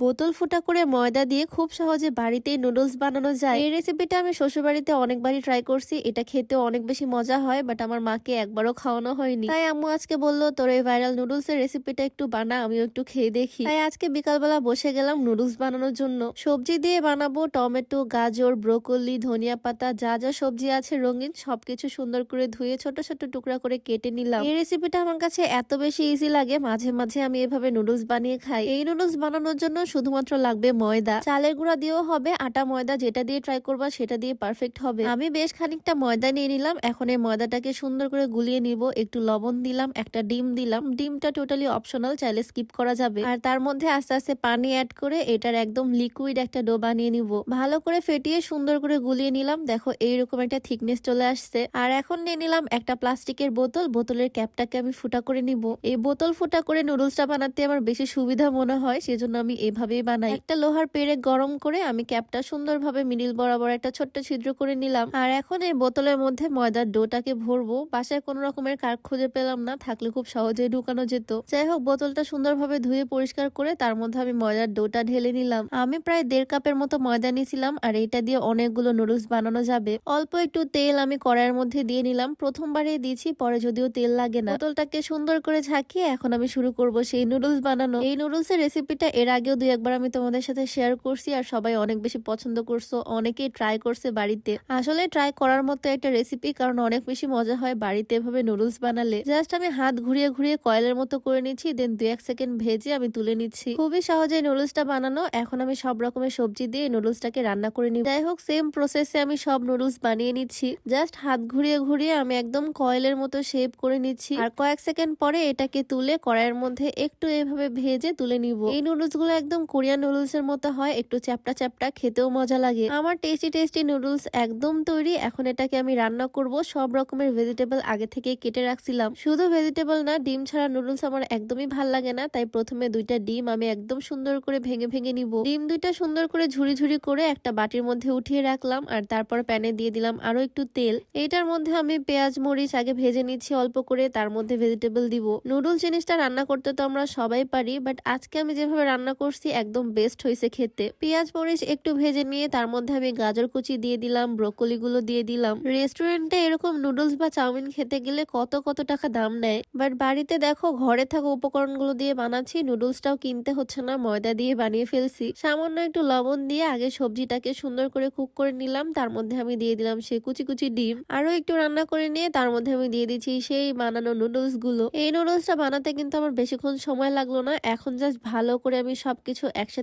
বোতল ফুটা করে ময়দা দিয়ে খুব সহজে বাড়িতেই নুডলস বানানো যায়। এই রেসিপিটা আমি শ্বশুরবাড়িতে অনেকবারই ট্রাই করছি। এটা খেতে অনেক বেশি মজা হয় বাট আমার মাকে একবারও খাওয়ানো হয়নি। তাই আম্মু আজকে বলল, তোর এই ভাইরাল নুডলস এর রেসিপিটা একটু বানা, আমিও একটু খেয়ে দেখি। তাই আজকে বিকালবেলা বসে গেলাম নুডলস বানানোর জন্য। সবজি দিয়ে বানাবো টমেটো, গাজর, ব্রোকলি, ধনিয়া পাতা, যা যা সবজি আছে রঙিন, সবকিছু সুন্দর করে ধুয়ে ছোট ছোট টুকরা করে কেটে নিলাম। এই রেসিপিটা আমার কাছে এত বেশি ইজি লাগে, মাঝে মাঝে আমি এভাবে নুডলস বানিয়ে খাই। এই নুডলস বানানোর জন্য শুধুমাত্র লাগবে ময়দা। চালের গুঁড়া দিয়েও হবে, আটা ময়দা যেটা দিয়ে ট্রাই করবা সেটা দিয়ে পারফেক্ট হবে। আমি বেশ খানিকটা ময়দা নিয়ে নিলাম, এখন এই ময়দাটাকে সুন্দর করে গুলিয়ে নিব। একটু লবণ দিলাম, একটা ডিম দিলাম। ডিমটা টোটালি অপশনাল চাইলে স্কিপ করা যাবে। আর তার মধ্যে আস্তে আস্তে পানি অ্যাড করে এটার একদম লিকুইড একটা ডো বানিয়ে নিব। ভালো করে ফেটিয়ে সুন্দর করে গুলিয়ে নিলাম। দেখো এইরকম একটা থিকনেস চলে আসছে। আর এখন নিয়ে নিলাম একটা প্লাস্টিকের বোতল। বোতলের ক্যাপটাকে আমি ফুটা করে নিব। এই বোতল ফুটা করে নুডলসটা বানাতে আমার বেশি সুবিধা মনে হয়, সেজন্য আমি এভাবেই বানাই। একটা লোহার পেরে গরম করে আমি ক্যাপটা সুন্দরভাবে মিডিল বরাবর একটা ছোট্ট ছিদ্র করে নিলাম। আর এখন এই বোতলের মধ্যে ময়দার ডোটাকে ভরবো। বাসায় কোনো রকমের কার্ক খুঁজে পেলাম না, থাকলে খুব সহজেই ঢুকানো যেত। যাই হোক, বোতলটা সুন্দরভাবে ধুয়ে পরিষ্কার করে তার মধ্যে আমি ময়দার ডোটা ঢেলে নিলাম। আমি প্রায় দেড় কাপের মতো ময়দা নিয়েছিলাম, আর এটা দিয়ে অনেকগুলো নুডলস বানানো যাবে। অল্প একটু তেল আমি কড়াইয়ের মধ্যে দিয়ে নিলাম। প্রথমবারে দিয়েছি, পরে যদিও তেল লাগে না। বোতলটাকে সুন্দর করে ঝাঁকিয়ে এখন আমি শুরু করব সেই নুডলস বানানো। এই নুডলস এর রেসিপিটা এর আগেও দুই একবার আমি তোমাদের সাথে শেয়ার করছি আর সবাই অনেক বেশি পছন্দ করছ, অনেকেই ট্রাই করছে বাড়িতে। আসলে ট্রাই করার মতো একটা রেসিপি কারণ অনেক বেশি মজা হয় বাড়িতে এভাবে নুডলস বানালে। জাস্ট আমি হাত ঘুরিয়ে ঘুরিয়ে কয়েলের মতো করে নিচ্ছি দেন দু এক সেকেন্ড ভেজে আমি তুলে নিচ্ছি। খুবই সহজে নুডলসটা বানানো, এখন আমি সব রকমের সবজি দিয়ে নুডলসটাকে রান্না করে নিই যাই হোক সেম প্রসেসে আমি সব নুডলস বানিয়ে নিচ্ছি। জাস্ট হাত ঘুরিয়ে ঘুরিয়ে আমি একদম কয়েলের মতো শেপ করে নিচ্ছি। আর কয়েক সেকেন্ড পরে এটাকে তুলে কড়াইয়ের মধ্যে একটু এভাবে ভেজে তুলে নিব। এই নুডলসগুলো একদম কোরিয়ান নুডলস এর মতো হয়, একটু চ্যাপটা চ্যাপটা, খেতেও মজা লাগে। আমার টেস্টি টেস্টি নুডলস একদম তৈরি, এখন এটাকে আমি রান্না করব। সব রকমের ভেজিটেবল আগে থেকে কেটে রাখছিলাম। শুধু ভেজিটেবল না, ডিম ছাড়া নুডলস আমার একদমই ভালো লাগে না, তাই প্রথমে দুইটা ডিম আমি একদম সুন্দর করে ভেঙে ভেঙে নিব। ডিম দুইটা সুন্দর করে ঝুড়ি ঝুড়ি করে একটা বাটির মধ্যে উঠিয়ে রাখলাম, আর তারপর প্যানে দিয়ে দিলাম আরও একটু তেল। এইটার মধ্যে আমি পেঁয়াজ, মরিচ আগে ভেজে নিচ্ছি অল্প করে, তার মধ্যে ভেজিটেবল দিব। নুডলস জিনিসটা রান্না করতে তো আমরা সবাই পারি বাট আজকে আমি যেভাবে রান্না করছি একদম বেস্ট হয়েছে খেতে। পেঁয়াজ, মরিচ একটু ভেজে নিয়ে তার মধ্যে আমি গাজর কুচি দিয়ে দিলাম ব্রোকলি গুলো দিয়ে দিলাম। রেস্টুরেন্টে এরকম নুডলস বা চাউমিন খেতে গেলে কত কত টাকা দাম নেয়? বাট বাড়িতে দেখো, ঘরে থাকা উপকরণগুলো দিয়ে বানাচ্ছি নুডলসটাও কিনতে হচ্ছে না, ময়দা দিয়ে বানিয়ে ফেলছি। সামান্য একটু লবণ দিয়ে আগে সবজিটাকে সুন্দর করে কুক করে নিলাম, তার মধ্যে আমি দিয়ে দিলাম সেই কুচি কুচি ডিম। আরও একটু রান্না করে নিয়ে তার মধ্যে আমি দিয়ে দিচ্ছি সেই বানানো নুডলসগুলো এই নুডলসটা বানাতে কিন্তু আমার বেশিক্ষণ সময় লাগল না, এখন জাস্ট ভালো করে আমি সবকিছু একসাথে